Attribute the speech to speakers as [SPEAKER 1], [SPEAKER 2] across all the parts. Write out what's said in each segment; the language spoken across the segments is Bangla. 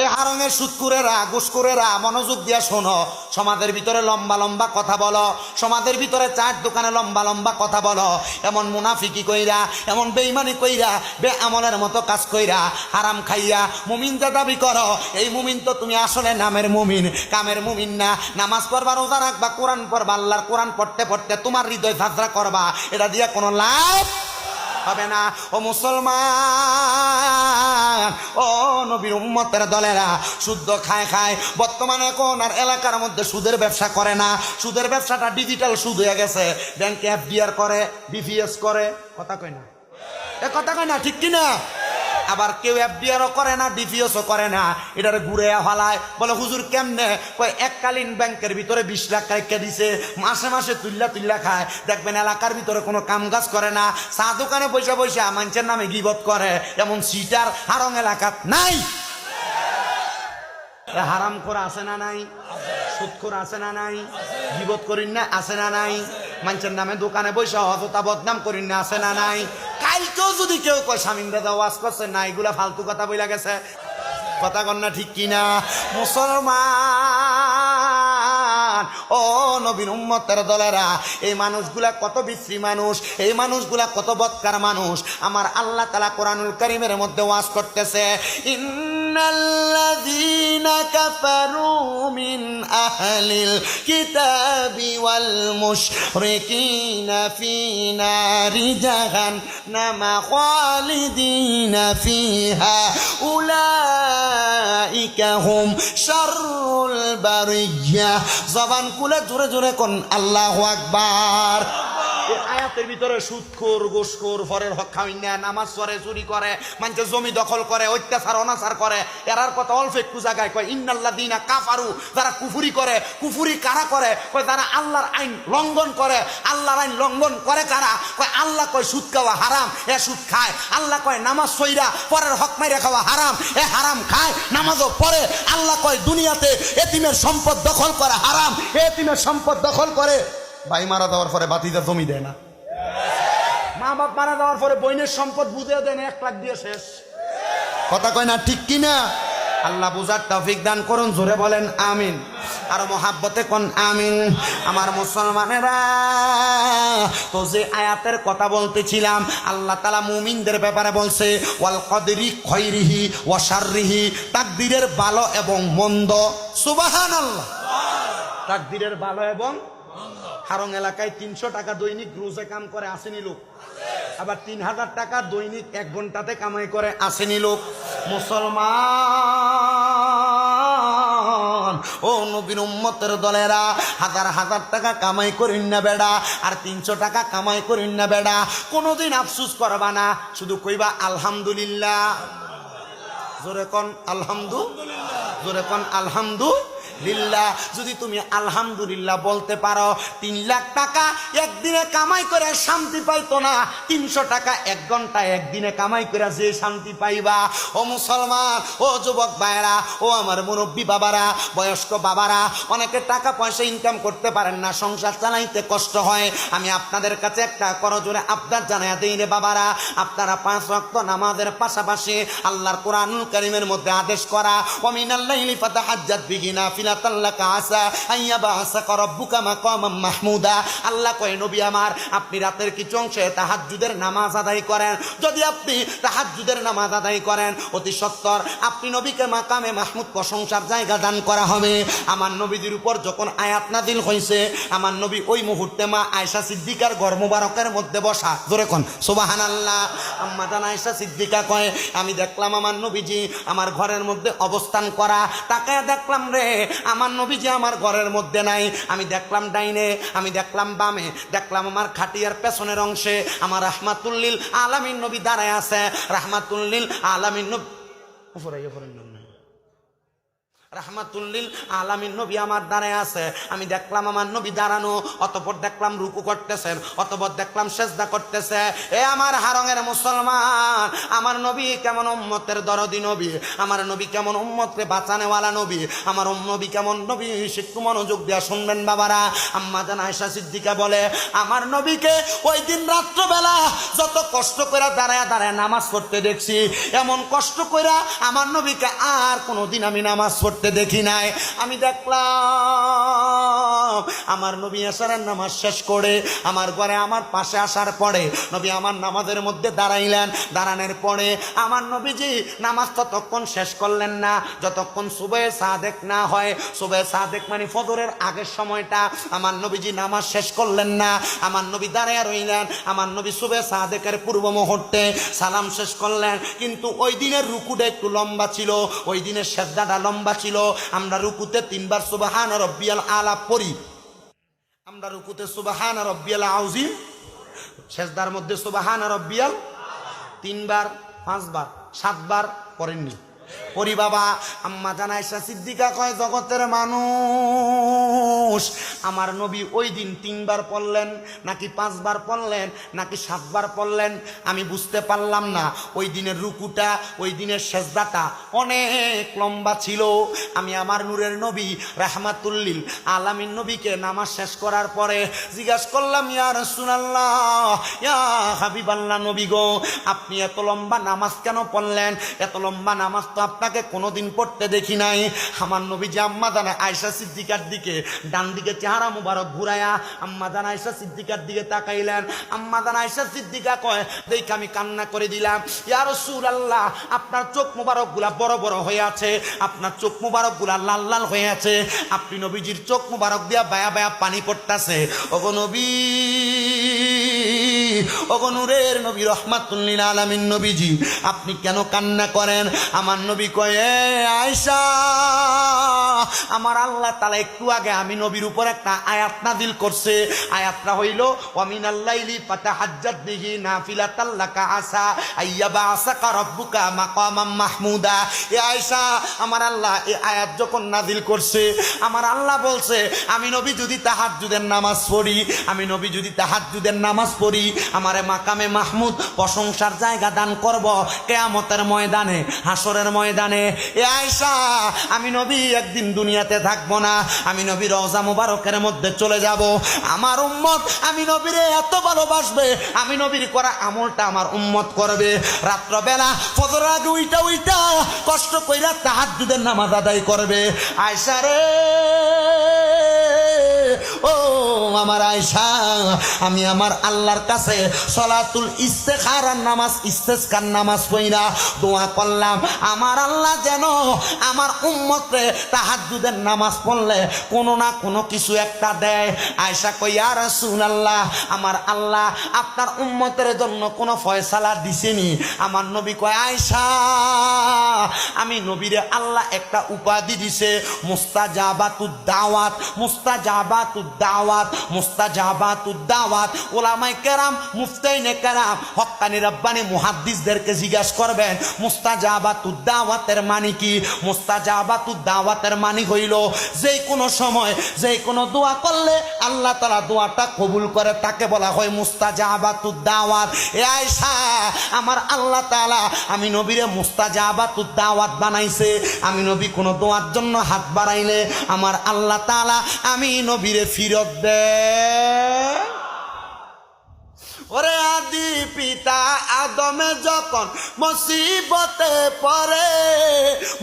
[SPEAKER 1] এ হারঙের সুৎকুরেরা গুসকুরেরা মনোযোগ দিয়া শোনো। সমাজের ভিতরে লম্বা লম্বা কথা বলো। সমাজের ভিতরে চার দোকানে লম্বা লম্বা কথা বলো। এমন মুনাফিকি কইরা, এমন বেইমানি কইরা বে আমলের মতো কাজ কইরা, হারাম খাইয়া, মুমিন যা দাবি করো, এই মুমিন তো তুমি আসলে নামের মুমিন, কামের মুমিন না। নামাজ পড়বা, রোজা রাখবা, কোরআন পড়বা, আল্লাহর কোরআন পড়তে পড়তে তোমার হৃদয় ঝাঁঝরা করবা। এটা দিয়ে কোনো লাভ হবে না। ও মুসলমান, ও নবীর উম্মতের দলেরা শুদ্ধ খায় খায়। বর্তমানে কোন আর এলাকার মধ্যে সুদের ব্যবসা করে না। সুদের ব্যবসাটা ডিজিটাল সুদ হয়ে গেছে। ব্যাংকে এফডিআর করে, বিপিএস করে। কথা কয় না? এ কথা কয় না, ঠিক কিনা? আবার কেউ এফডিআরও করে না ডিপিএসও করে না। এটারে ঘুরে হলায় বলে, হুজুর, কেমনে? কয় এককালীন ব্যাংকের ভিতরে বিশ লাখ টাকা দিছে, মাসে মাসে তুল্লা তুল্লা খায়। দেখবেন এলাকার ভিতরে কোনো কাম কাজ করে না। চা দোকানে পয়সা পয়সা মানুষের নামে গিবত করে। এমন সিটার হারং এলাকাত নাই। হারাম করে আছে না নাই? সুৎখোর আছে না নাই? গিবত করিন না, আছে না নাই? মানুষের নামে দোকানে বৈশা হজতা বদনাম করিন না, আছে না নাই? কালকেও যদি কেউ কয়, স্বামীন দাদা, ওয়াজ করছে না, এগুলা ফালতু কথা বইলা গেছে। কথা কন্যা ঠিক কিনা? মুসলমান, ও নবীন উম্মতের দলেরা, এই মানুষগুলা কত বিশ্রী মানুষ, এই মানুষগুলা কত বৎকার মানুষ। আমার আল্লাহ তালা কোরআনুল করিমের মধ্যে ওয়াজ করতেছে ইন্নাল্লাযীনা কাফারু মিন আহলিল কিতাবি ওয়াল মুশরিকিনা ফি নারি জাহান্নামা খালিদিনা ফিহা উলাইকা হুম শাররুল বারিয়া জবান কুলে জোরে জোরে কোন আল্লাহু আকবার। এই আয়াতের ভিতরে সুদখোর গোসখোর ফরের হক খাওয়াইনা নামাজ পড়ে, চুরি করে, মানুষের জমি দখল করে, অত্যাচার, অনাচার করে। এরার কথা অল্প একটু জায়গায় কয় ইন্নাল্লা দিনা কাফারু যারা কুফুরি করে, কুফুরি কারা করে? কয়, যারা আল্লাহর আইন লঙ্ঘন করে আল্লাহর আইন লঙ্ঘন করে কারা? কয়, আল্লাহ কয় সুদ খাওয়া হারাম, এ সুদ খায়। আল্লাহ কয় নামাজ সইরা পরের হক মাইরা খাওয়া হারাম, এ হারাম খায়। নামাজও পড়ে। আল্লাহ কয় দুনিয়াতে এতিমের সম্পদ দখল করা হারাম, এতিমের সম্পদ দখল করে। ভাই মারা দেওয়ার পরে বাতিদা জমি দেয় না। মা বাপ মারা দেওয়ার পরে বইনের সম্পদ বুঝে দেন এক লাখ দিয়ে শেষ। কথা কয় না ঠিক কিনা? আল্লাহ বুঝার তৌফিক দান করুন জোরে বলেন আমিন। আর মহাব্বতে কোন আমিন? আমার মুসলমানেরা তো যে আয়াতের কথা বলতেছিলাম আল্লাহ তালা মুমিনদের ব্যাপারে বলছে ওয়াল কদরি খৈরিহি ওয়াশাররিহি তাকদিরের ভালো এবং মন্দ সুবাহান আল্লাহ তাকদিরের ভালো এবং হারং এলাকায় তিনশো টাকা দৈনিক রোজে কাম করে আসেনি লোক। আবার তিন হাজার টাকা দৈনিক এক ঘন্টাতে কামাই করে আসেনি লোক। মুসলমান, ও নবীন উম্মতের দলেরা, হাজার হাজার টাকা কামাই করিন না বেড়া, আর তিনশো টাকা কামাই করিন না বেড়া। কোনোদিন আফসুস করবা না, শুধু কইবা আলহামদুলিল্লাহ। জোরে কন আলহামদু, জোরে কন আলহামদু। লিল্লাহ যদি তুমি আলহামদুলিল্লাহ বলতে পারো, তিন লাখ টাকা একদিনে কামাই করে শান্তি পাইতো না, তিনশো টাকা এক ঘণ্টা একদিনে কামাই করে যে শান্তি পাইবা। ও মুসলমান, ও যুবক ভাইরা ও আমার মুরব্বী বাবারা, বয়স্ক বাবারা, অনেকে টাকা পয়সা ইনকাম করতে পারেন না, সংসার চালাইতে কষ্ট হয়। আমি আপনাদের কাছে একটা করজোরে আবদার জানাই দিই রে বাবারা, আপনারা পাঁচ রক্ত নামাজের পাশাপাশি আল্লাহর কোরআনুল করিমের মধ্যে আদেশ করা ওমিনাল্লাইলি ফাতাহাজ্জাত বিহি নাফিলাতাল লাকা আসা আইয়াবা আসাকা রাব্বুকা মাকামাম মাহমুদা। আল্লাহ কয়, নবী আমার, আপনি রাতের কিছু অংশে তাহাজ্জুদের নামাজ আদায় করেন। যদি আপনি তাহাজ্জুদের নামাজ আদায় করেন, অতি সত্তর, আপনি নবীকে মাকামে মাহমুদ প্রশংসার জায়গা দান করা হবে। আমার নবীদের উপর যখন আয়াত নাদিল হয়েছে আমার নবী ওই মুহূর্তে মা আয়সা সিদ্দিকার গর্ভ মুবারকের মধ্যে বসা। জোরে কোন সুবাহান আল্লাহ আম্মা জান আয়সা সিদ্দিকা কয়, আমি দেখলাম আমার নবীজি আমার ঘরের মধ্যে অবস্থান করা। তাকে দেখলাম রে আমার নবী যে আমার ঘরের মধ্যে নাই। আমি দেখলাম ডাইনে, আমি দেখলাম বামে, দেখলাম আমার খাটিয়ার পেছনের অংশে। আমার রাহমাতুল্লিল আলামিন নবী দাঁড়ায় আছে। রাহমাতুল্লিল আলামিন নবী। রাহমাতুল্লিল আলামিন নবী আমার দাঁড়ায় আছে। আমি দেখলাম আমার নবী দাঁড়ানো, অতপর দেখলাম রুকু করতেছেন, অতপর দেখলাম সেজদা করতেছে। এ আমার হারঙের মুসলমান, আমার নবী কেমন উম্মতের দরদি নবী, আমার নবী কেমন উম্মতকে বাঁচানেওয়ালা নবী, আমার নবী কেমন নবী, শিক্ষু মনোযোগ দিয়া শুনবেন বাবারা। আম্মা জান আয়সা সিদ্দিকা বলে, আমার নবীকে ওই দিন রাত্রবেলা যত কষ্ট করে দাঁড়ায় দাঁড়ায় নামাজ পড়তে দেখছি, এমন কষ্ট করে আমার নবীকে আর কোনোদিন আমি নামাজ পড়তে দেখি নাই। আমি দেখলাম, আমার নবী আসারের নামাজ শেষ করে আমার ঘরে আমার পাশে আসার পরে নবী আমার নামাজের মধ্যে দাঁড়াইলেন। দাঁড়ানোর পরে আমার নবীজি নামাজ ততক্ষণ শেষ করলেন না। যতক্ষণ সুবে সাদেক না হয়, সুবে সাদেক মানে ফজরের আগের সময়টা আমার নবীজি নামাজ শেষ করলেন না। আমার নবী দাঁড়ায় রইলেন, আমার নবী সুবে সাদেকের পূর্ব মুহূর্তে সালাম শেষ করলেন। কিন্তু ওই দিনের রুকুটা একটু লম্বা ছিল, ওই দিনের সেদ্দাটা লম্বা ছিল আমরা রুকুতে তিনবার সুবাহান রব্বিয়াল আলাপ পড়ি। আমরা রুকুতে সুবাহান রব্বিয়াল আউজিম। শেষদার মধ্যে সুবাহান রব্বিয়াল তিনবার, পাঁচবার, সাতবার পড়েননি। পরি বাবা, আম্মা জানাইসা সিদ্দিকা কয়, জগতের মানুষ। আমার নবী ওই দিন তিনবার পড়লেন, নাকি পাঁচবার পড়লেন, নাকি সাতবার পড়লেন, আমি বুঝতে পারলাম না। ওই দিনের রুকুটা, ওই দিনের সেজদাটা অনেক লম্বা ছিল। আমি আমার নূরের নবী, রাহমাতুল্লিল আলামিন নবীকে নামাজ শেষ করার পরে জিজ্ঞাসা করলাম, ইয়া রাসূলুল্লাহ, ইয়া হাবিবাল্লাহ নবী গো, আপনি এত লম্বা নামাজ কেন পড়লেন? এত লম্বা নামাজ তো আপনাকে কোনোদিন পড়তে দেখি নাই। আমার নবী যে আম্মা জানা আয়সা সিদ্দিকার দিকে ডান দিকে চেহারা মুবারক ঘুরায়া আম্মা জান আয়সা সিদ্দিকার দিকে তাকাইলেন। আম্মা জান আয়সা সিদ্দিকা কয়, দেখে আমি কান্না করে দিলাম। ইয়ার সুর আল্লাহ আপনার চোখ মুবারকগুলা বড় বড় হয়ে আছে। আপনার চোখ মুবারকগুলা লাল লাল হয়ে আছে। আপনি নবীজির চোখ মুবারক দিয়া বায়া বায়া পানি পড়তাছে। ওগো নবী ওগো নূরের নবী রহমাতুল্লিল আলামিন নবীজি, আপনি কেন কান্না করেন? আমার নবী কয়ে আয়সা আমার আল্লাহ তালা একটু আগে আমি নবীর উপর একটা আয়াত নাদিল করছে। আয়াতটা হইল ওয়ামিন আল্লাইলি পাতা হাজ্জাত দিহি নাফিলা তাল্লাকা আসা আইয়াবা আসাকা রব্বুকা মাকামাম মাহমুদা। এ আয়সা আমার আল্লাহ এ আয়াত যখন নাদিল করছে, আমার আল্লাহ বলছে, আমি নবী যদি তাহাজ্জুদের নামাজ পড়ি, আমি নবী যদি তাহাজ্জুদের নামাজ পড়ি আমারে মাকামে মাহমুদ প্রশংসার জায়গা দান করব কেয়ামতের ময়দানে হাসরের ময়দানে। এ আয়সা আমি নবী, একদিন দুনিয়াতে থাকব না। আমি নবী রওজা মুবারকের মধ্যে চলে যাব। আমার উম্মত, আমি নবীরে এত ভালোবাসবে, আমি নবীর করা আমলটা আমার উম্মত করবে। রাত্রবেলা ফজর উইটা উইটা কষ্ট কইরা তাহাজ্জুদের নামাজ আদায় করবে। আয়সা রে, ও আমার আয়সা আমি আমার আল্লাহর কাছে সলাতুল ইস্তেখারার নামাজ ইস্তেস্কার নামাজ পইরা দোয়া করলাম, আমার আল্লাহ যেন আমার উম্মতরে তাহাজ্জুদের নামাজ পড়লে কোনো না কোনো কিছু একটা দেয়। আয়সা কইয়া রাসূল আল্লাহ আমার আল্লাহ আপনার উম্মতের জন্য কোনো ফয়সালা দিছেনি। আমার নবী কয় আয়সা আমি নবীরে আল্লাহ একটা উপাধি দিছে, মুস্তাজাবাতুদ দাওয়াত মুস্তাজাবাতুদ দাওয়াত। মুস্তাজাবাতুদ দাওয়াত ওলামাই কেরাম মুফতাইনে কেরাম হক্কানি রব্বানি মুহাদ্দিসদেরকে জিজ্ঞাসা করবেন মুস্তাজাবাতুদ দাওয়াতের মানে কি? মুস্তাজাবাতুদ দাওয়াতের মানে হইল যে কোনো সময় যে কোনো দোয়া করলে আল্লাহ তালা দোয়াটা কবুল করে, তাকে বলা হয় মুস্তাজাবাতুদ দাওয়াত এ আয়সা আমার আল্লাহ তালা আমি নবীরে মুস্তাজাবাতুদ দাওয়াত বানাইছে, আমি নবী কোনো দোয়ার জন্য হাত বাড়াইলে আমার আল্লাহ তালা আমি নবীরে ফিরত দে ওরে আদি পিতা আদমে যখন মুসিবতে পরে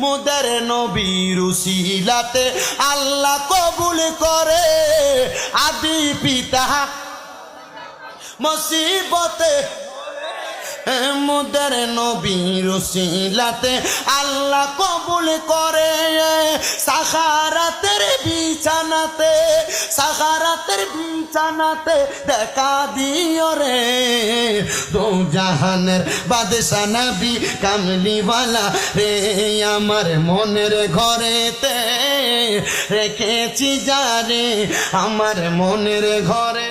[SPEAKER 1] মুদের নবীর উসিলাতে আল্লাহ কবুল করে। আদি পিতা মুসিবতে মুদের নবীর সিলাতে আল্লাহ কবুল করে। সাখারাতের বিছানাতে সাখারাতের বিছানাতে দেখা দিও রে। দো জাহানের বাদশা নবী কামলিওয়ালা রে, আমার মনের ঘরেতে রেখেছি যারে আমার মনের ঘরে